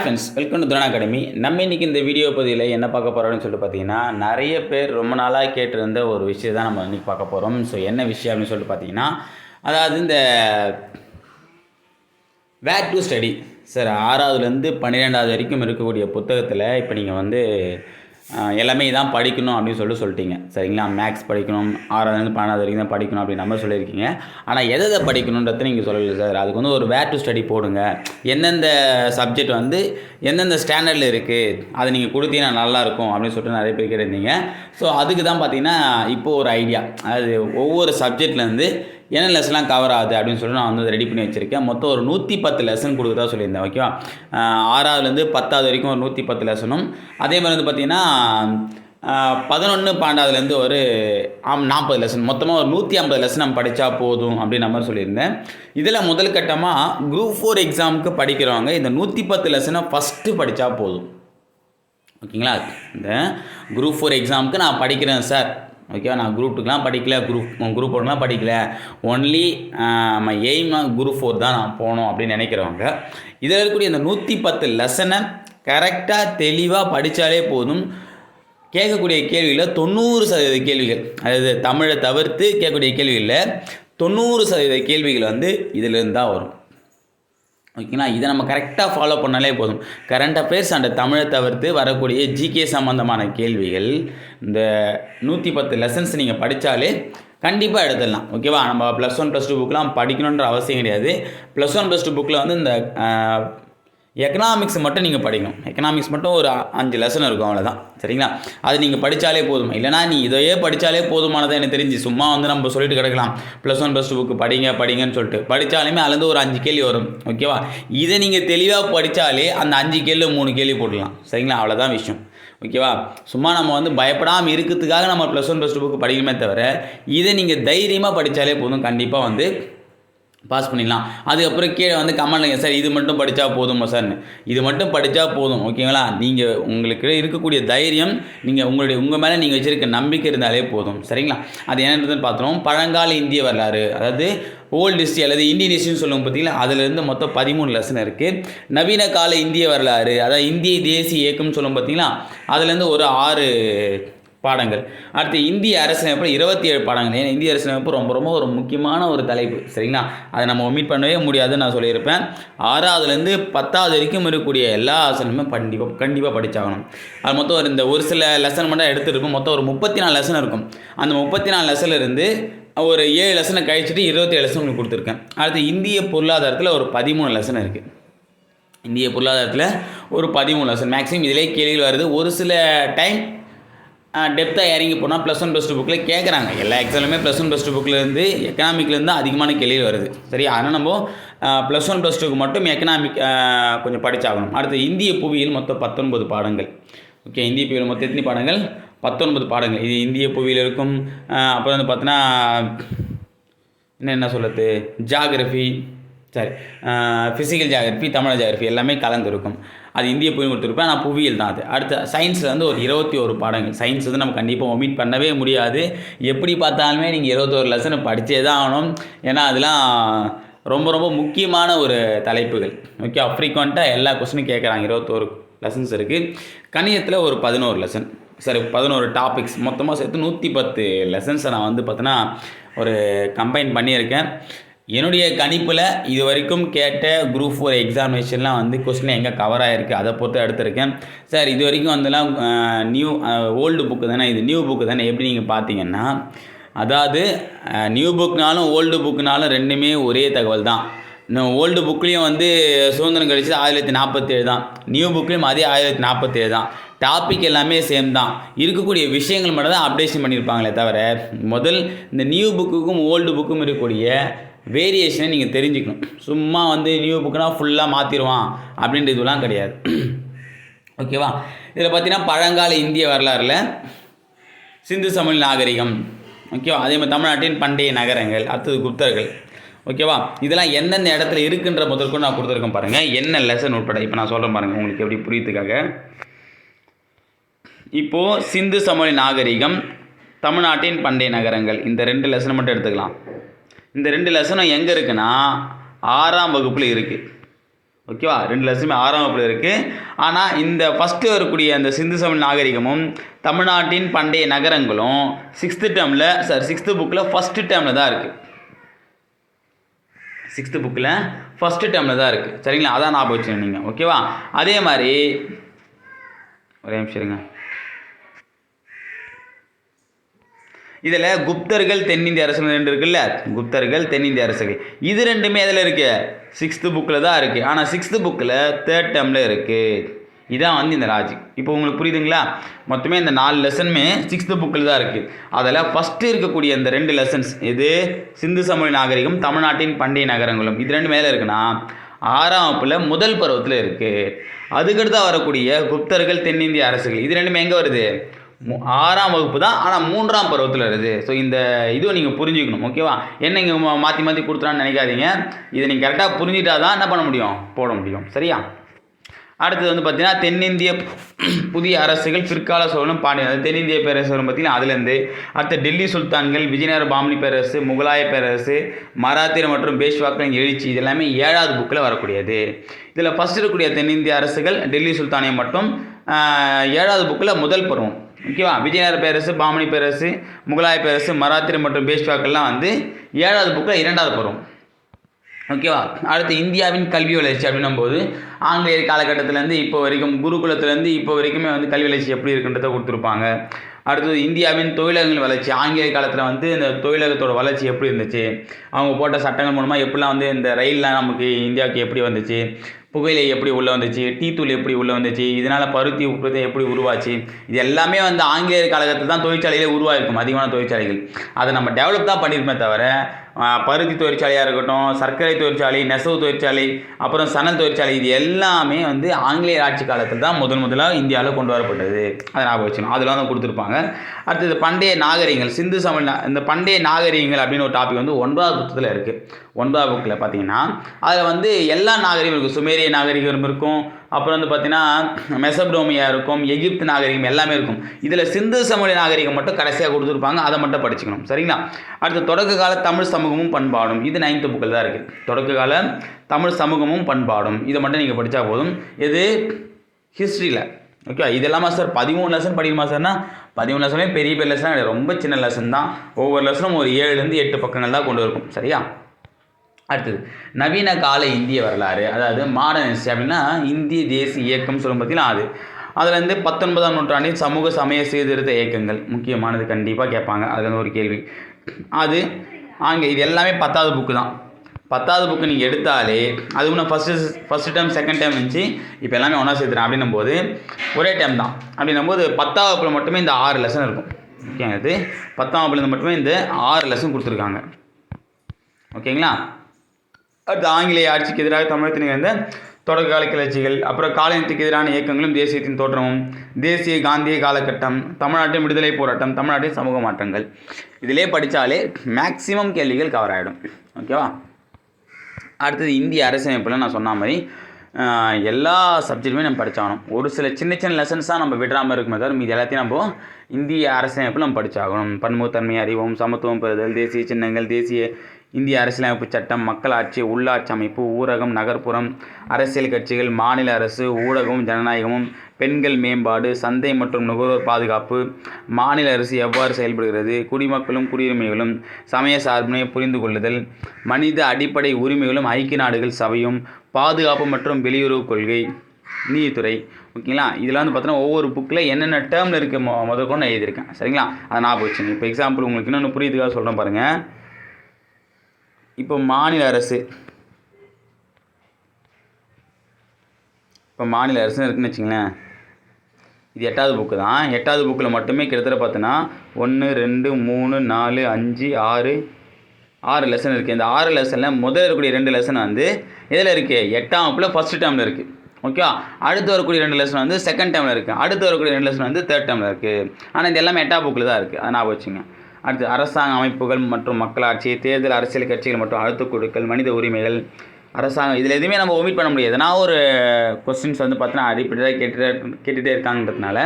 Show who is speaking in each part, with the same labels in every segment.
Speaker 1: Friends welcome to துரணா academy நம்ம இன்னைக்கு இந்த வீடியோ பதிவில் என்ன பார்க்க போகிறோம்னு சொல்லிட்டு பார்த்தீங்கன்னா நிறைய பேர் ரொம்ப நாளாக கேட்டிருந்த ஒரு விஷயம் தான் நம்ம இன்னைக்கு பார்க்க போகிறோம் ஸோ என்ன விஷயம் அப்படின்னு சொல்லிட்டு பார்த்தீங்கன்னா அதாவது இந்த வேர் டு ஸ்டடி சார் ஆறாவதுலேருந்து பன்னிரெண்டாவது வரைக்கும் இருக்கக்கூடிய புத்தகத்தில் இப்போ நீங்கள் வந்து எல்லாமே இதான் படிக்கணும் அப்படின்னு சொல்லிட்டு சொல்லிட்டீங்க. சரிங்களா? மேக்ஸ் படிக்கணும் ஆறாவதுலேருந்து பன்னெண்டாவது வரைக்கும் தான் படிக்கணும் அப்படின்னு நம்ம சொல்லியிருக்கீங்க. ஆனால் எதை எதை படிக்கணுன்றதை நீங்கள் சொல்லலை சார். அதுக்கு வந்து ஒரு வேர் டு ஸ்டடி போடுங்க. எந்தெந்த சப்ஜெக்ட் வந்து எந்தெந்த ஸ்டாண்டர்டில் இருக்குது அதை நீங்கள் கொடுத்தீங்கன்னா நல்லாயிருக்கும் அப்படின்னு சொல்லிட்டு நிறைய பேர் கேட்டிருந்தீங்க. ஸோ அதுக்கு தான் பார்த்தீங்கன்னா இப்போது ஒரு ஐடியா அதாவது ஒவ்வொரு சப்ஜெக்ட்லேருந்து என்ன லெசன்லாம் கவர் ஆகுது அப்படின்னு சொல்லிட்டு நான் வந்து ரெடி பண்ணி வச்சுருக்கேன். மொத்தம் ஒரு நூற்றி பத்து லெசன் கொடுக்குறதா சொல்லியிருந்தேன் ஓகேவா ஆறாவதுலேருந்து பத்தாவது வரைக்கும் ஒரு நூற்றி பத்து லெசனும் அதே மாதிரி வந்து பார்த்திங்கன்னா பதினொன்று பன்னெண்டாவதுலேருந்து ஒரு ஆம் நாற்பது லெசன் மொத்தமாக ஒரு நூற்றி ஐம்பது லெசன் நம்ம படித்தா போதும் அப்படின்னு நம்ம சொல்லியிருந்தேன். இதில் முதல் கட்டமாக குரூப் ஃபோர் எக்ஸாமுக்கு படிக்கிறவங்க இந்த நூற்றி பத்து லெசனை ஃபஸ்ட்டு படித்தா போதும். ஓகேங்களா? இந்த குரூப் ஃபோர் எக்ஸாமுக்கு நான் படிக்கிறேன் சார் ஓகேவா நான் குரூப் டூக்கெலாம் படிக்கல குரூப் குரூப் ஒன்லாம் படிக்கல. ஒன்லி நம்ம எய்ம் குரூப் ஃபோர் தான் நான் போகணும் அப்படின்னு நினைக்கிறவங்க இதில் இருக்கக்கூடிய இந்த நூற்றி பத்து லெசனை கரெக்டாக தெளிவாக படித்தாலே போதும். கேட்கக்கூடிய கேள்வியில் தொண்ணூறு சதவீத கேள்விகள் அதாவது தமிழை தவிர்த்து கேட்கக்கூடிய கேள்விகளில் தொண்ணூறு சதவீத கேள்விகள் வந்து இதிலிருந்து தான் வரும். ஓகேங்களா? இதை நம்ம கரெக்டாக ஃபாலோ பண்ணாலே போதும். கரண்ட் அஃபேர்ஸ் அண்ட் தமிழை தவிர்த்து வரக்கூடிய ஜிகே சம்மந்தமான கேள்விகள் இந்த நூற்றி பத்து லெசன்ஸ் நீங்கள் படித்தாலே கண்டிப்பாக எடுத்துடலாம் ஓகேவா நம்ம ப்ளஸ் ஒன் ப்ளஸ் டூ புக்கெலாம் படிக்கணுன்ற அவசியம் கிடையாது. ப்ளஸ் ஒன் ப்ளஸ் டூ புக்கில் வந்து இந்த எக்கனாமிக்ஸ் மட்டும் நீங்கள் படிக்கணும். எக்கனாமிக்ஸ் மட்டும் ஒரு அஞ்சு லெசன் இருக்கும் அவ்வளோதான் சரிங்களா? அது நீங்கள் படித்தாலே போதும். இல்லைனா நீ இதையே படித்தாலே போதுமானதாக எனக்கு தெரிஞ்சு. சும்மா வந்து நம்ம சொல்லிட்டு கிடக்கலாம். Plus one plus two book படிங்க படிங்கன்னு சொல்லிட்டு. படித்தாலுமே அதுலேருந்து ஒரு அஞ்சு கேள்வி வரும். ஓகேவா இதை நீங்கள் தெளிவாக படித்தாலே அந்த அஞ்சு கேள்வி மூணு கேள்வி போடலாம் சரிங்களா? அவ்வளோதான் விஷயம். ஓகேவா சும்மா நம்ம வந்து பயப்படாமல் இருக்கிறதுக்காக நம்ம plus one plus two book படிக்கணுமே தவிர இதை நீங்கள் தைரியமாக படித்தாலே போதும். கண்டிப்பாக வந்து பாஸ் பண்ணிடலாம். அதுக்கப்புறம் கீழே வந்து கமல் சார் இது மட்டும் படித்தா போதுமா சார்னு இது மட்டும் படித்தா போதும் ஓகேங்களா? நீங்கள் உங்களுக்கு இருக்கக்கூடிய தைரியம் நீங்கள் உங்களுடைய உங்கள் மேலே நீங்கள் வச்சுருக்க நம்பிக்கை இருந்தாலே போதும். சரிங்களா? அது என்னன்றதுன்னு பார்த்துருவோம் பழங்கால இந்திய வரலாறு. அதாவது ஓல்டு ஹிஸ்ட்ரி அல்லது இந்தியன் ஹிஸ்ட்ரின்னு சொல்லுவோம் பார்த்தீங்களா அதுலேருந்து மொத்தம் பதிமூணு லெசன் இருக்குது நவீன கால இந்திய வரலாறு அதாவது இந்திய தேசிய இயக்கம்னு சொல்லுவோம் பார்த்தீங்களா அதுலேருந்து ஒரு ஆறு பாடங்கள். அடுத்து இந்திய அரசியலமைப்பில் இருபத்தி ஏழு பாடங்கள். ஏன்னா இந்திய அரசியலமைப்பு ரொம்ப ரொம்ப ஒரு முக்கியமான ஒரு தலைப்பு. சரிங்களா? அதை நம்ம ஒமிட் பண்ணவே முடியாதுன்னு நான் சொல்லியிருப்பேன். ஆறாவதுலேருந்து பத்தாவது வரைக்கும் இருக்கக்கூடிய எல்லா ஆசனமுமே கண்டிப்பாக கண்டிப்பாக படித்தாகணும் அது மொத்தம் ஒரு இந்த ஒரு சில லெசன் மட்டும் எடுத்துருப்போம். மொத்தம் ஒரு முப்பத்தி நாலு லெசன் இருக்கும். அந்த முப்பத்தி நாலு லெசன்லேருந்து ஒரு ஏழு லெசனை கழிச்சிட்டு இருபத்தி ஏழு லெசன் உங்களுக்கு கொடுத்துருக்கேன். அடுத்து இந்திய பொருளாதாரத்தில் ஒரு பதிமூணு லெசன் இருக்குது இந்திய பொருளாதாரத்தில் ஒரு பதிமூணு லெசன் மேக்ஸிமம் இதிலே கேள்விகள் வருது. ஒரு சில டைம் டெப்த்தாக இறங்கி போனால் ப்ளஸ் ஒன் ப்ளஸ் டூ புக்கில் கேட்குறாங்க எல்லா எக்ஸாமுமே ப்ளஸ் ஒன் ப்ளஸ் டூ புக்கிலேருந்து எக்கனாமிக்லேருந்து அதிகமான கேள்வி வருது. சரி அதனால் நம்ம ப்ளஸ் ஒன் ப்ளஸ் டூக்கு மட்டும் எக்கனாமிக் கொஞ்சம் படித்தாகணும் அடுத்து இந்திய புவியில் மொத்தம் பத்தொன்பது பாடங்கள். ஓகே இந்திய புவியில் மொத்தம் எத்தனை பாடங்கள்? பத்தொன்பது பாடங்கள். இது இந்திய புவியில் இருக்கும். அப்புறம் வந்து பார்த்தோன்னா என்ன என்ன சொல்கிறது geography sorry physical geography Tamil geography எல்லாமே கலந்துருக்கும் அது இந்திய புவியும் கொடுத்துருப்பேன் ஆனால் புவியியல் தான் அது. அடுத்த சயின்ஸில் வந்து ஒரு இருபத்தி ஒரு பாடங்கள். சயின்ஸ் வந்து நம்ம கண்டிப்பாக ஒமிட் பண்ணவே முடியாது. எப்படி பார்த்தாலுமே நீங்கள் இருபத்தோரு லெசனை படித்தே தான் ஆகணும். ஏன்னா அதெல்லாம் ரொம்ப ரொம்ப முக்கியமான ஒரு தலைப்புகள். ஓகே ஃப்ரீக்வெண்ட்டாக எல்லா கொஸ்டினும் கேட்குறாங்க. இருபத்தோரு லெசன்ஸ் இருக்குது கணிதத்தில் ஒரு பதினோரு லெசன் சரி பதினோரு டாபிக்ஸ் மொத்தமாக சேர்த்து நூற்றி பத்து லெசன்ஸை நான் வந்து பார்த்தோன்னா ஒரு கம்பைன் பண்ணியிருக்கேன். என்னுடைய கணிப்பில் இது வரைக்கும் கேட்ட குரூப் ஃபோர் எக்ஸாமினேஷன்லாம் வந்து கொஸ்டின் எங்கே கவர் ஆகிருக்கு அதை பொறுத்து எடுத்திருக்கேன். சார் இது வரைக்கும் வந்துலாம் நியூ ஓல்டு புக்கு தானே இது நியூ புக்கு தானே எப்படி நீங்கள் பார்த்தீங்கன்னா அதாவது நியூ புக்னாலும் ஓல்டு புக்குனாலும் ரெண்டுமே ஒரே தகவல் தான். இன்னும் ஓல்டு புக்லேயும் வந்து சுதந்திரம் கழிச்சது ஆயிரத்தி நாற்பத்தேழு தான். நியூ புக்லேயும் அதே ஆயிரத்தி நாற்பத்தேழு தான். டாபிக் எல்லாமே சேம் தான். இருக்கக்கூடிய விஷயங்கள் மட்டும் தான் அப்டேஷன் பண்ணியிருப்பாங்களே தவிர முதல் இந்த நியூ புக்குக்கும் ஓல்டு புக்கும் இருக்கக்கூடிய வேரியேஷனை நீங்கள் தெரிஞ்சுக்கணும். சும்மா வந்து நியூ புக்குனா ஃபுல்லாக மாற்றிடுவான் அப்படின்ற இதுலாம் கிடையாது. ஓகேவா இதில் பார்த்தீங்கன்னா பழங்கால இந்திய வரலாறில் சிந்து சமவெளி நாகரிகம். ஓகேவா அதே மாதிரி தமிழ்நாட்டின் பண்டைய நகரங்கள் அடுத்தது குப்தர்கள். ஓகேவா இதெல்லாம் எந்தெந்த இடத்துல இருக்குன்ற முதற்கொண்டு நான் கொடுத்துருக்கேன் பாருங்கள் என்ன லெசன் உட்பட? இப்போ நான் சொல்கிறேன் பாருங்கள் உங்களுக்கு எப்படி புரியுதுக்காக இப்போது சிந்து சமவெளி நாகரிகம் தமிழ்நாட்டின் பண்டைய நகரங்கள் இந்த ரெண்டு லெசனை மட்டும் எடுத்துக்கலாம். இந்த ரெண்டு லெசனும் எங்கே இருக்குன்னா ஆறாம் வகுப்பில் இருக்குது ஓகேவா? ரெண்டு லெசனுமே ஆறாம் வகுப்பில் இருக்குது ஆனால் இந்த ஃபஸ்ட்டு வரக்கூடிய அந்த சிந்து தமிழ் நாகரிகமும் தமிழ்நாட்டின் பண்டைய நகரங்களும் சிக்ஸ்த்து டேர்மில் சார் சிக்ஸ்த்து புக்கில் ஃபஸ்ட்டு டேர்மில் தான் இருக்குது சிக்ஸ்த்து புக்கில் ஃபஸ்ட்டு டேர்மில் தான் இருக்குது சரிங்களா? அதான் ஞாபகம் வச்சுக்கணும் நீங்கள் ஓகேவா? அதே மாதிரி ஒரே நிமிஷம் இருங்க. இதில் குப்தர்கள் தென்னிந்திய அரசுகள் ரெண்டு இருக்குல்ல? குப்தர்கள் தென்னிந்திய அரசுகள் இது ரெண்டுமே எதில் இருக்குது சிக்ஸ்த்து புக்கில் தான் இருக்குது ஆனால் சிக்ஸ்த்து புக்கில் தேர்ட் டேர்மில் இருக்குது இதான் வந்து இந்த லாஜிக் இப்போ உங்களுக்கு புரியுதுங்களா? மொத்தமே இந்த நாலு லெசனுமே சிக்ஸ்த்து புக்கில் தான் இருக்குது அதில் ஃபஸ்ட்டு இருக்கக்கூடிய இந்த ரெண்டு லெசன்ஸ் இது சிந்து சமொழி நாகரிகம் தமிழ்நாட்டின் பண்டைய நகரங்களும். இது ரெண்டு மேலே இருக்குன்னா ஆறாம் வகுப்பில் முதல் பருவத்தில் இருக்குது அதுக்கடுத்து வரக்கூடிய குப்தர்கள் தென்னிந்திய அரசுகள். இது ரெண்டுமே எங்கே வருது? ஆறாம் வகுப்பு தான். ஆனால் மூன்றாம் பருவத்தில் வருது. ஸோ இந்த இதுவை நீங்கள் புரிஞ்சுக்கணும் ஓகேவா? என்ன இங்கே மாற்றி மாற்றி கொடுத்துறான்னு நினைக்காதீங்க. இதை நீங்கள் கரெக்டாக புரிஞ்சிட்டா தான் என்ன பண்ண முடியும்? போட முடியும். சரியா? அடுத்தது வந்து பார்த்தீங்கன்னா தென்னிந்திய புதிய அரசுகள் பிற்கால சோழனும் பாண்டியன். தென்னிந்திய பேரரசு பார்த்தீங்கன்னா அதுலேருந்து அடுத்த டெல்லி சுல்தான்கள் விஜயநகர பாமனி பேரரசு முகலாய பேரரசு மராத்திர மற்றும் பேஷ்வாக்களின் எழுச்சி இது எல்லாமே ஏழாவது புக்கில் வரக்கூடியது. இதில் ஃபஸ்ட் இருக்கக்கூடிய தென்னிந்திய அரசுகள் டெல்லி சுல்தானியம் மட்டும் ஏழாவது புக்கில் முதல் பருவம். ஓகேவா? விஜயநகர பேரரசு பாமனி பேரரசு முகலாய பேரரசு மராத்திரி மற்றும் பேஷ்வாக்கள்லாம் வந்து ஏழாவது புக்கில் இரண்டாவது பருவம் ஓகேவா? அடுத்து இந்தியாவின் கல்வி வளர்ச்சி அப்படின்னும் போது ஆங்கிலேயர் காலகட்டத்திலேருந்து இப்போ வரைக்கும் குருகுலத்துலேருந்து இப்போ வரைக்குமே வந்து கல்வி வளர்ச்சி எப்படி இருக்குன்றதை கொடுத்துருப்பாங்க. அடுத்தது இந்தியாவின் தொழிலகங்கள் வளர்ச்சி. ஆங்கிலேய காலத்தில் வந்து இந்த தொழிலகத்தோட வளர்ச்சி எப்படி இருந்துச்சு? அவங்க போட்ட சட்டங்கள் மூலமாக எப்படிலாம் வந்து இந்த ரயில்லாம் நமக்கு இந்தியாவுக்கு எப்படி வந்துச்சு? புகையிலை எப்படி உள்ளே வந்துச்சு டீ தூள் எப்படி உள்ளே வந்துச்சு இதனால் பருத்தி உற்பத்தி எப்படி உருவாச்சு இது எல்லாமே வந்து ஆங்கிலேயர் காலகட்டத்தில் தான் தொழிற்சாலையிலே உருவாயிருக்கும் அதிகமான தொழிற்சாலைகள். அதை நம்ம டெவலப் தான் பண்ணியிருப்போமே தவிர பருத்தி தொழிற்சாலையாக இருக்கட்டும் சர்க்கரை தொழிற்சாலை நெசவு தொழிற்சாலை அப்புறம் சணல் தொழிற்சாலை இது எல்லாமே வந்து ஆங்கிலேயர் ஆட்சி காலத்தில் தான் முதன் முதலாக இந்தியாவில் கொண்டு வரப்பட்டது. அதை ஞாபகம் வச்சுக்கணும். அதெல்லாம் தான் கொடுத்துருப்பாங்க. அடுத்தது பண்டைய நாகரிகங்கள் சிந்து சமல் இந்த பண்டைய நாகரிகங்கள் அப்படின்னு ஒரு டாபிக் வந்து ஒன்பதாவது புத்தகத்தில் இருக்குது ஒன்பதாவது புக்கில் பார்த்தீங்கன்னா அதில் வந்து எல்லா நாகரிகம் இருக்கும் சுமேரிய நாகரிகம் இருக்கும் அப்புறம் வந்து பார்த்தீங்கன்னா மெசப்டோமியா இருக்கும் எகிப்து நாகரிகம் எல்லாமே இருக்கும். இதில் சிந்து சமவெளி நாகரிகம் மட்டும் கடைசியாக கொடுத்துருப்பாங்க அதை மட்டும் படிச்சுக்கணும். சரிங்களா? அடுத்து தொடக்க கால தமிழ் சமூகமும் பண்பாடும். இது நைன்த்து புக்கில் தான் இருக்குது தொடக்க கால தமிழ் சமூகமும் பண்பாடும். இதை மட்டும் நீங்கள் படித்தா போதும். இது ஹிஸ்ட்ரியில் ஓகே இதெல்லாமா சார் பதிமூணு லெசன் படிக்கணுமா சார்னா பதிமூணு லெசனே பெரிய பெரிய லெசன் கிடையாது. ரொம்ப சின்ன லெசன் தான். ஒவ்வொரு லெசனும் ஒரு ஏழுலேருந்து எட்டு பக்கங்கள் தான் கொண்டு இருக்கும் சரியா? அடுத்தது நவீன கால இந்திய வரலாறு அதாவது மாடர்ன் ஹிஸ்ட்ரி அப்படின்னா இந்திய தேசிய இயக்கம் சொல்லும் பார்த்தீங்கன்னா அது. அதில் வந்து பத்தொன்பதாம் நூற்றாண்டின் சமூக சமய சீர்திருத்த இயக்கங்கள் முக்கியமானது கண்டிப்பாக கேட்பாங்க. அது வந்து ஒரு கேள்வி. அது ஆங்க இது எல்லாமே பத்தாவது புக்கு தான். பத்தாவது புக்கு நீங்கள் எடுத்தாலே அது ஒன்று first first time second time இருந்துச்சு இப்போ எல்லாமே ஒன்றா சேர்த்துறேன் அப்படின்னும் போது ஒரே டைம் தான். அப்படின்னும் போது பத்தாவது வகுப்பில் மட்டுமே இந்த ஆறு லெசன் இருக்கும். ஓகேங்க இது பத்தாம் வகுப்புலேருந்து மட்டுமே இந்த ஆறு லெசன் கொடுத்துருக்காங்க. ஓகேங்களா அடுத்து ஆங்கிலேய ஆட்சிக்கு எதிராக தமிழகத்தில் நிகழ்ந்த தொடக்க கால கிளர்ச்சிகள் அப்புறம் காலனியத்துக்கு எதிரான இயக்கங்களும் தேசியத்தின் தோற்றமும் தேசிய காந்திய காலகட்டம் தமிழ்நாட்டின் விடுதலை போராட்டம் தமிழ்நாட்டின் சமூக மாற்றங்கள். இதிலே படித்தாலே மேக்சிமம் கேள்விகள் கவர் ஆகிடும் ஓகேவா அடுத்தது இந்திய அரசமைப்பில் நான் சொன்ன மாதிரி எல்லா சப்ஜெக்ட்டுமே நம்ம படித்தாகணும் ஒரு சில சின்ன சின்ன லெசன்ஸ் தான் நம்ம விடாமல் இருக்குமே தவிர மீது எல்லாத்தையும் நம்ம இந்திய அரசியமைப்பில் நம்ம படித்தாகணும் பன்முகத்தன்மை அறிவோம் சமத்துவம் பெறுதல் தேசிய சின்னங்கள் தேசிய இந்திய அரசியலமைப்பு சட்டம் மக்களாட்சி உள்ளாட்சி அமைப்பு ஊரகம் நகர்ப்புறம் அரசியல் கட்சிகள் மாநில அரசு ஊடகமும் ஜனநாயகமும் பெண்கள் மேம்பாடு சந்தை மற்றும் நுகர்வோர் பாதுகாப்பு மாநில அரசு எவ்வாறு செயல்படுகிறது குடிமக்களும் குடியுரிமைகளும் சமய சார்பினை புரிந்து கொள்ளுதல் மனித அடிப்படை உரிமைகளும் ஐக்கிய நாடுகள் சபையும் பாதுகாப்பு மற்றும் வெளியுறவு கொள்கை நீதித்துறை. ஓகேங்களா? இதில் வந்து பார்த்தோன்னா ஒவ்வொரு புக்கில் என்னென்ன டேர்மில் இருக்க மொ முதற்கொண்டு நான் எழுதியிருக்கேன். சரிங்களா? அதை நான் போச்சு இப்போ எக்ஸாம்பிள் உங்களுக்கு இன்னொன்று புரியுதுக்காக சொல்கிறேன் பாருங்கள் இப்போ மாநில அரசு. இப்போ மாநில அரசு இருக்குன்னு வச்சுங்களேன். இது எட்டாவது புக்கு தான். எட்டாவது புக்கில் மட்டுமே கிட்டத்தட்ட பார்த்தோன்னா ஒன்று ரெண்டு மூணு நாலு அஞ்சு ஆறு ஆறு லெசன் இருக்குது இந்த ஆறு லெசனில் முதல்ல இருக்கக்கூடிய ரெண்டு லெசன் வந்து எதில் இருக்குது எட்டாம் வகுப்பில் ஃபஸ்ட்டு டேர்மில் இருக்குது ஓகே அடுத்து வரக்கூடிய ரெண்டு லெசன் வந்து செகண்ட் டேர்மில் இருக்குது அடுத்து வரக்கூடிய ரெண்டு லெசன் வந்து தேர்ட் டேர்மில் இருக்குது ஆனால் இது எல்லாமே எட்டாம் புக்கில் தான் இருக்குது அதை ஞாபகம் வச்சுங்க. அடுத்து அரசாங்க அமைப்புகள் மற்றும் மக்களாட்சி தேர்தல் அரசியல் கட்சிகள் மற்றும் அழுத்தக் குழுக்கள் மனித உரிமைகள் அரசாங்கம் இதில் எதுவுமே நம்ம ஒமிட் பண்ண முடியாது. நான் ஒரு கொஸ்டின்ஸ் வந்து பார்த்தீங்கன்னா அடிப்படையாக கேட்டுட்டே கேட்டுகிட்டே இருக்காங்கன்றதுனால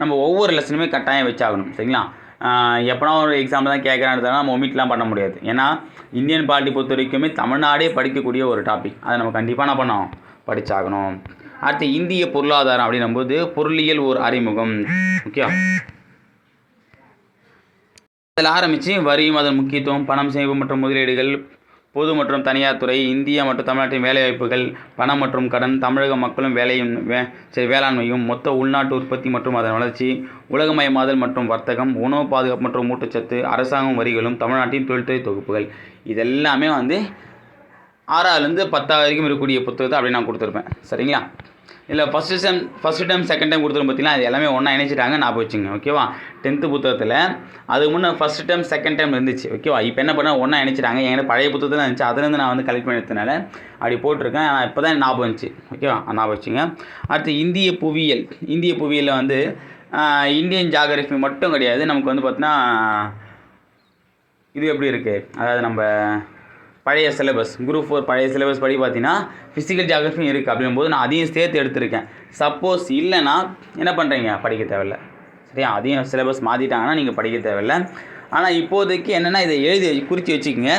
Speaker 1: நம்ம ஒவ்வொரு லெசனுமே கட்டாயம் வச்சாகணும் சரிங்களா? எப்போனா ஒரு எக்ஸாம்பிள் தான் கேட்குறான்றதுனால நம்ம ஒமிட்லாம் பண்ண முடியாது. ஏன்னா இந்தியன் பாலிட்டி பொறுத்த வரைக்குமே தமிழ்நாடே படிக்கக்கூடிய ஒரு டாபிக் அதை நம்ம கண்டிப்பாக என்ன பண்ணோம் படிச்சாகணும். அடுத்து இந்திய பொருளாதாரம் அப்படின்னும்போது பொருளியல் ஒரு அறிமுகம். ஓகே அதில் ஆரம்பித்து வரியும் அதன் முக்கியத்துவம் பணம் சேமிப்பு மற்றும் முதலீடுகள் பொது மற்றும் தனியார் துறை இந்தியா மற்றும் தமிழ்நாட்டின் வேலைவாய்ப்புகள் பணம் மற்றும் கடன் தமிழக மக்களும் வேலையும் வே சரி வேளாண்மையும் மொத்த உள்நாட்டு உற்பத்தி மற்றும் அதன் வளர்ச்சி உலகமயமாதல் மற்றும் வர்த்தகம் உணவு பாதுகாப்பு மற்றும் ஊட்டச்சத்து அரசாங்கம் வரிகளும் தமிழ்நாட்டின் தொழில்துறை தொகுப்புகள். இதெல்லாமே வந்து ஆறாவதுலேருந்து பத்தாவது வரைக்கும் இருக்கக்கூடிய புத்தகத்தை அப்படி நான் கொடுத்துருப்பேன். சரிங்களா? இல்லை first sem first time second time கொடுத்துரும் பார்த்தீங்கன்னா அது எல்லாமே ஒன்றா இணைச்சிட்டாங்க. ஞாபகம் வச்சுங்க ஓகேவா டென்த்து புத்தகத்தில் அதுக்கு முன்னே ஃபஸ்ட் டைம் செகண்ட் டைம் இருந்துச்சு ஓகேவா இப்போ என்ன பண்ணால் ஒன்றா இணைச்சிட்டாங்க. என்கிட்ட பழைய புத்தகத்தில் இருந்துச்சு. அதுலேருந்து நான் வந்து கலெக்ட் பண்ணி அப்படி போட்டிருக்கேன். ஆனால் இப்போ தான் ஞாபகம் இருந்துச்சு ஓகேவா ஞாபகம் வச்சுங்க அடுத்து இந்திய புவியியல். இந்திய புவியியலில் வந்து இந்தியன் ஜாகிரபி மட்டும் கிடையாது. நமக்கு வந்து பார்த்தீங்கன்னா இது எப்படி இருக்குது அதாவது நம்ம பழைய சிலபஸ் குரூப் ஃபோர் பழைய சிலபஸ் படி பார்த்தீங்கன்னா ஃபிசிக்கல் ஜியாகிரஃபியும் இருக்குது அப்படின்னும் போது நான் அதையும் சேர்த்து எடுத்திருக்கேன். சப்போஸ் இல்லைன்னா என்ன பண்ணுறீங்க படிக்க தேவையில்ல. சரியா? அதையும் சிலபஸ் மாற்றிட்டாங்கன்னா நீங்கள் படிக்க தேவையில்ல. ஆனால் இப்போதைக்கு என்னென்னா இதை எழுதி குறித்து வச்சுக்கோங்க.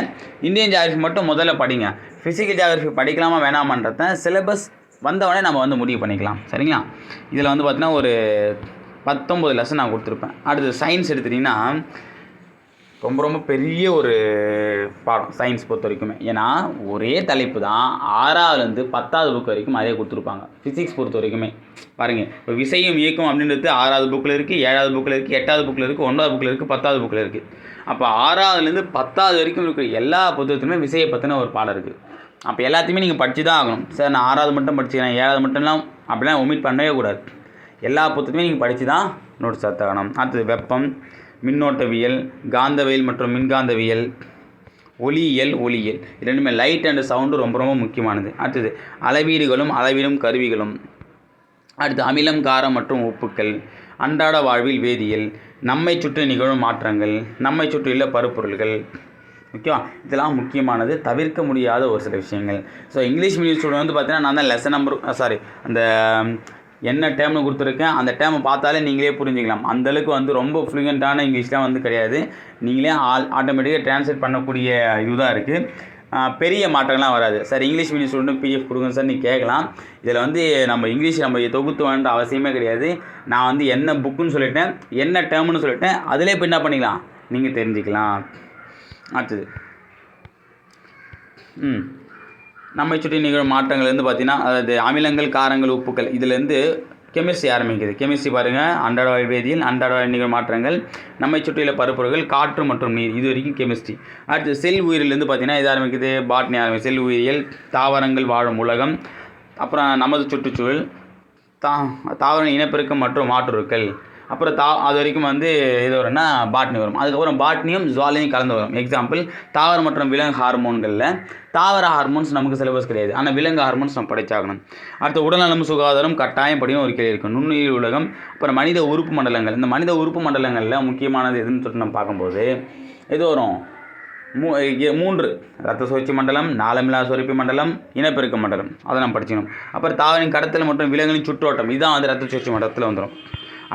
Speaker 1: இந்தியன் ஜியாகிரஃபி மட்டும் முதல்ல படிங்க. ஃபிசிக்கல் ஜியாகிரஃபி படிக்கலாமா வேணாமான்றத சிலபஸ் வந்தவொடனே நம்ம வந்து முடிவு பண்ணிக்கலாம். சரிங்களா? இதில் வந்து பார்த்தீங்கன்னா ஒரு பத்தொம்பது லெசன் நான் கொடுத்துருப்பேன். அடுத்து சயின்ஸ் எடுத்துட்டிங்கன்னா ரொம்ப ரொம்ப பெரிய ஒரு பாடம் சயின்ஸ் பொறுத்த வரைக்குமே. ஏன்னா ஒரே தலைப்பு தான் ஆறாவதுலேருந்து பத்தாவது புக் வரைக்கும் அதே கொடுத்துருப்பாங்க. ஃபிசிக்ஸ் பொறுத்த வரைக்குமே. பாருங்கள் இப்போ விசையும் இயக்கம் அப்படின்றது ஆறாவது புக்கில் இருக்குது ஏழாவது புக்கில் இருக்குது எட்டாவது புக்கில் இருக்குது ஒன்பதாவது புக்கில் இருக்குது பத்தாவது புக்கில் இருக்குது அப்போ ஆறாவதுலேருந்து பத்தாவது வரைக்கும் இருக்கிற எல்லா புத்தகத்துலையுமே விசையை பற்றின ஒரு பாடம் இருக்குது அப்போ எல்லாத்தையுமே நீங்கள் படித்து தான் ஆகணும். சார் நான் ஆறாவது மட்டும் படிச்சுக்கிறேன் ஏழாவது மட்டும்லாம் அப்படிலாம் ஒமிட் பண்ணவே கூடாது. எல்லா புத்தகத்தையுமே நீங்கள் படித்து தான் நோட்ஸ் எடுத்தாகணும் அடுத்தது வெப்பம். மின்னோட்டவியல் காந்தவியல் மற்றும் மின்காந்தவியல் ஒளியியல் ஒளியியல். இது ரெண்டுமே லைட் அண்ட் சவுண்டு ரொம்ப ரொம்ப முக்கியமானது. அடுத்தது அளவீடுகளும் அளவிடும் கருவிகளும். அடுத்து அமிலம் காரம் மற்றும் உப்புக்கள். அன்றாட வாழ்வில் வேதியியல். நம்மை சுற்றி நிகழும் மாற்றங்கள். நம்மை சுற்றியுள்ள பருப்பொருள்கள். ஓகேவா? இதெல்லாம் முக்கியமானது. தவிர்க்க முடியாத ஒரு சில விஷயங்கள். ஸோ இங்கிலீஷ் மீடியம் ஸ்டூடெண்ட் வந்து பார்த்தீங்கன்னா நான் தான் லெசன் நம்பர் சாரி அந்த என்ன டேர்ம்னு கொடுத்துருக்கேன் அந்த டேர்மை பார்த்தாலே நீங்களே புரிஞ்சுக்கலாம். அந்த அளவுக்கு வந்து ரொம்ப ஃப்ளூயண்ட்டான இங்கிலீஷ்லாம் வந்து கிடையாது. நீங்களே ஆல் ஆட்டோமேட்டிக்காக ட்ரான்ஸ்லேட் பண்ணக்கூடிய இதுதான் இருக்குது பெரிய மாற்றங்கள்லாம் வராது. Sir English medium student PF கொடுங்க சார் நீ கேட்கலாம். இதில் வந்து நம்ம இங்கிலீஷ் நம்ம தொகுத்து வேண்ட அவசியமே கிடையாது. நான் வந்து என்ன புக்குன்னு சொல்லிட்டேன் என்ன டேர்ம்னு சொல்லிட்டேன் அதிலே இப்போ என்ன பண்ணிக்கலாம்? நீங்கள் தெரிஞ்சுக்கலாம். அடுத்தது. ம். நம்மை சுற்றி நிகழும் மாற்றங்கள் வந்து பார்த்தீங்கன்னா அதாவது அமிலங்கள் காரங்கள் உப்புக்கள் இதுலேருந்து கெமிஸ்ட்ரி ஆரம்பிக்குது. கெமிஸ்ட்ரி பாருங்கள் அன்றாட வாழ் அன்றாட வாழ் நிகழும் மாற்றங்கள் நம்மை சுற்றியுள்ள பருப்பொருள்கள் காற்று மற்றும் நீர் இது வரைக்கும் கெமிஸ்ட்ரி. அடுத்து செல் உயிரிலேருந்து பார்த்தீங்கன்னா இது ஆரம்பிக்குது பாட்னி ஆரம்பிக்குது. செல் உயிரியல் தாவரங்கள் வாழும் உலகம் அப்புறம் நமது சுற்றுச்சூழல் தா தாவர இனப்பெருக்கம் மற்றும் மாற்றுருக்கள். அப்புறம் தா அது வரைக்கும் வந்து இது வரும்னா பாட்னி வரும். அதுக்கப்புறம் பாட்னியும் ஜுவாலையும் கலந்து வரும். எக்ஸாம்பிள் தாவர மற்றும் விலங்கு ஹார்மோன்களில் தாவர ஹார்மோன்ஸ் நமக்கு சிலபஸ் கிடையாது. ஆனால் விலங்கு ஹார்மோன்ஸ் நம்ம படித்தாகணும் அடுத்து உடல்நலம் சுகாதாரம் கட்டாயம் படியும் ஒரு கேள்வி இருக்கும் நுண்ணுயிர் உலகம் அப்புறம் மனித உறுப்பு மண்டலங்கள். இந்த மனித உறுப்பு மண்டலங்களில் முக்கியமானது எதுன்னு சொல்லிட்டு நம்ம பார்க்கும்போது இது வரும். மூ மூன்று. ரத்த சுழற்சி மண்டலம் நாளமில்லா சுரப்பி மண்டலம் இனப்பெருக்க மண்டலம். அதை நம்ம படிச்சுக்கணும். அப்புறம் தாவரின் கடத்தல் மற்றும் விலங்குகளின் சுற்றோட்டம். இதுதான் வந்து ரத்த சுழற்சி மண்டலத்தில் வந்துடும்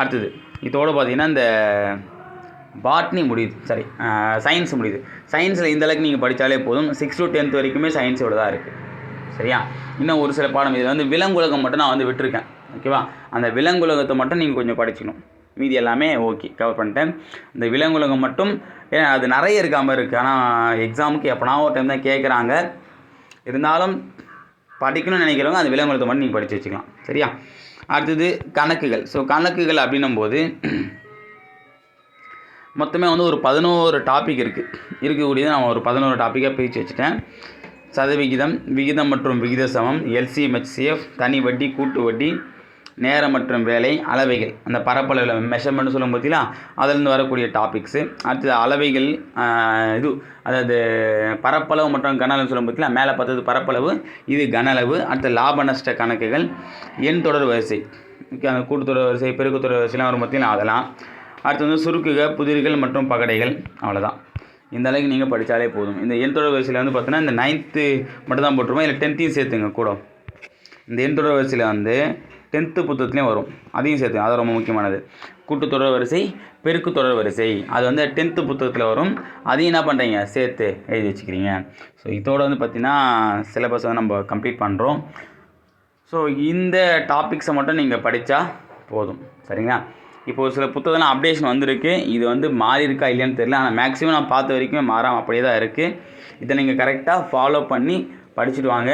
Speaker 1: அடுத்தது இதோடு பார்த்தீங்கன்னா இந்த பாட்னி முடியுது சரி சயின்ஸ் முடியுது. சயின்ஸில் இந்தளவுக்கு நீங்கள் படித்தாலே போதும். சிக்ஸ் டு டென்த் வரைக்குமே சயின்ஸோட தான் இருக்குது சரியா? இன்னும் ஒரு சில பாடம் இதில் வந்து விலங்குலகம் மட்டும் நான் வந்து விட்டுருக்கேன். ஓகேவா அந்த விலங்குலகத்தை மட்டும் நீங்கள் கொஞ்சம் படிச்சுக்கணும். மீதி எல்லாமே ஓகே கவர் பண்ணிட்டேன். இந்த விலங்குலகம் மட்டும் ஏன்னா அது நிறைய இருக்காமல் இருக்குது ஆனால் எக்ஸாமுக்கு எப்போனா ஒரு டைம் தான் கேட்குறாங்க இருந்தாலும் படிக்கணும்னு நினைக்கிறவங்க அந்த விலங்குலகத்தை மட்டும் நீங்கள் படித்து வச்சுக்கலாம். சரியா? அடுத்தது கணக்குகள். ஸோ கணக்குகள் அப்படின்னும் போது மொத்தமே வந்து ஒரு பதினோரு டாபிக் இருக்குது இருக்கக்கூடியது நான் ஒரு பதினோரு டாப்பிக்காக பிரித்து வச்சுட்டேன். சதவிகிதம் விகிதம் மற்றும் விகித சமம் எல்சிஎம்ஹெச்சிஎஃப் தனி வட்டி கூட்டு வட்டி நேரம் மற்றும் வேலை அளவைகள். அந்த பரப்பளவில் மெஷர்மெண்ட்னு சொல்லும் பார்த்தீங்களா அதிலிருந்து வரக்கூடிய டாபிக்ஸு அடுத்தது அளவைகள் இது அதாவது பரப்பளவு மற்றும் கன அளவு சொல்லும் பார்த்தீங்களா மேலே பார்த்தது பரப்பளவு இது கன அளவு அடுத்து லாப நஷ்ட கணக்குகள் எண் தொடர் வரிசை. அந்த கூட்டுத்தொடர் வரிசை பெருக்கு தொடர் வரிசைலாம் வரும் பார்த்தீங்கன்னா அதெல்லாம். அடுத்து வந்து சுருக்குக புதிர்கள் மற்றும் பகடைகள் அவ்வளோதான் இந்த அளவுக்கு நீங்கள் படித்தாலே போதும். இந்த எண் தொடர் வரிசையில் வந்து பார்த்தீங்கன்னா இந்த நைன்த்து மட்டும் தான் போட்டுருவோம் இல்லை டென்த்தையும் சேர்த்துங்க கூட இந்த எண் தொடர் வரிசையில் வந்து டென்த்து புத்தகத்துலேயும் வரும். அதையும் சேர்த்து அது ரொம்ப முக்கியமானது. கூட்டு தொடர் வரிசை பெருக்கு தொடர் வரிசை. அது வந்து டென்த்து புத்தகத்தில் வரும். அதையும் என்ன பண்ணுறீங்க சேர்த்து எழுதி வச்சுக்கிறீங்க. ஸோ இதோட வந்து பார்த்திங்கன்னா சிலபஸ் வந்து நம்ம கம்ப்ளீட் பண்ணுறோம் ஸோ இந்த டாபிக்ஸை மட்டும் நீங்கள் படித்தா போதும். சரிங்களா? இப்போ ஒரு சில புத்தகம்லாம் அப்டேஷன் வந்திருக்கு. இது வந்து மாறி இருக்கா இல்லையான்னு தெரியல. ஆனால் மேக்ஸிமம் நான் பார்த்த வரைக்கும் மாறாமல் அப்படியே தான் இருக்குது இதை நீங்கள் கரெக்டாக ஃபாலோ பண்ணி படிச்சுட்டு வாங்க.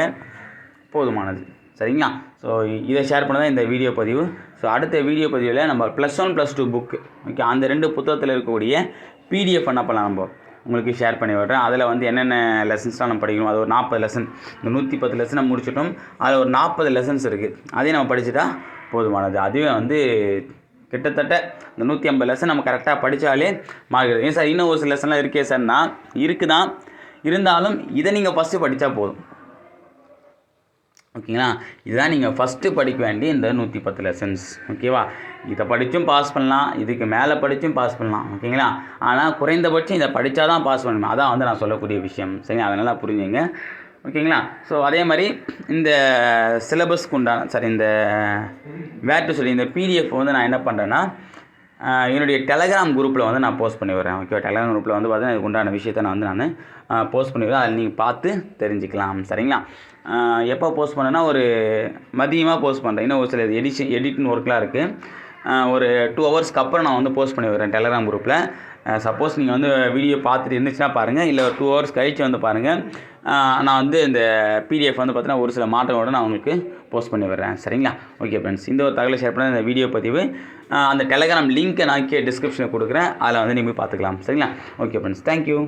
Speaker 1: போதுமானது. சரிங்களா? ஸோ இதை ஷேர் பண்ண தான் இந்த வீடியோ பதிவு. ஸோ அடுத்த வீடியோ பதிவில் நம்ம plus one plus two book okay அந்த ரெண்டு புத்தகத்தில் இருக்கக்கூடிய பிடிஎஃப் என்ன பண்ணலாம் நம்ம? உங்களுக்கு ஷேர் பண்ணி விடுறேன். அதில் வந்து என்னென்ன லெசன்ஸ்லாம் நம்ம படிக்கணும் அது ஒரு நாற்பது லெசன் இந்த நூற்றி பத்து லெசனை முடிச்சிட்டோம். அதில் ஒரு நாற்பது லெசன்ஸ் இருக்குது அதையும் நம்ம படிச்சுட்டா போதுமானது. அதுவே வந்து கிட்டத்தட்ட இந்த நூற்றி ஐம்பது லெசன் நம்ம கரெக்டாக படித்தாலே மார்க் ஏன் சார் இன்னும் ஒரு சில லெசன்லாம் இருக்கே சார்னா இருக்குதான். இருந்தாலும் இதை நீங்கள் ஃபஸ்ட்டு படித்தா போதும். ஓகேங்களா? இதுதான் நீங்கள் ஃபஸ்ட்டு படிக்க வேண்டிய இந்த நூற்றி பத்து லெசன்ஸ் ஓகேவா? இதை படித்தும் பாஸ் பண்ணலாம். இதுக்கு மேலே படித்தும் பாஸ் பண்ணலாம். ஓகேங்களா? ஆனால் குறைந்தபட்சம் இதை படித்தா தான் பாஸ் பண்ணணும். அதான் வந்து நான் சொல்லக்கூடிய விஷயம். சரிங்களா? அதை நல்லா புரிஞ்சுங்க. ஓகேங்களா? ஸோ அதே மாதிரி இந்த சிலபஸ்க்கு உண்டான சாரி இந்த வேட்டு சொல்லி இந்த பிடிஎஃப் வந்து நான் என்ன பண்ணுறேன்னா என்னுடைய டெலகிராம் குரூப்பில் வந்து நான் போஸ்ட் பண்ணி வரேன் ஓகே டெலகிராம் குரூப்பில் வந்து பார்த்தீங்கன்னா இதுக்கு உண்டான விஷயத்தை நான் வந்து நான் போஸ்ட் பண்ணி வரேன் நீங்கள் பார்த்து தெரிஞ்சுக்கலாம். சரிங்களா? எப்போ போஸ்ட் பண்ணேன்னா ஒரு மதியமாக போஸ்ட் பண்ணுறேன். இன்னும் ஒரு சில எடிஷன் எடிட்டிங் ஒர்க்லாம் இருக்குது ஒரு டூ ஹவர்ஸ்க்கு அப்புறம் நான் வந்து போஸ்ட் பண்ணி வரேன் டெலகிராம் குரூப்பில் சப்போஸ் நீங்கள் வந்து வீடியோ பார்த்துட்டு இருந்துச்சுன்னா பாருங்கள் இல்லை டூ ஹவர்ஸ் கழித்து வந்து பாருங்கள் நான் வந்து இந்த பிடிஎஃப் வந்து பார்த்தீங்கன்னா ஒரு சில மாற்றங்களோட நான் உங்களுக்கு போஸ்ட் பண்ணி வர்றேன் சரிங்களா? ஓகே ஃப்ரெண்ட்ஸ் இந்த ஒரு தகவலை ஷேர் பண்ண இந்த வீடியோ பதிவு அந்த டெலகிராம் லிங்க்கை நான் கே டிஸ்கிரிப்ஷனில் கொடுக்குறேன். அதில் வந்து நீங்கள் போய் பார்த்துக்கலாம். சரிங்களா? Okay friends thank you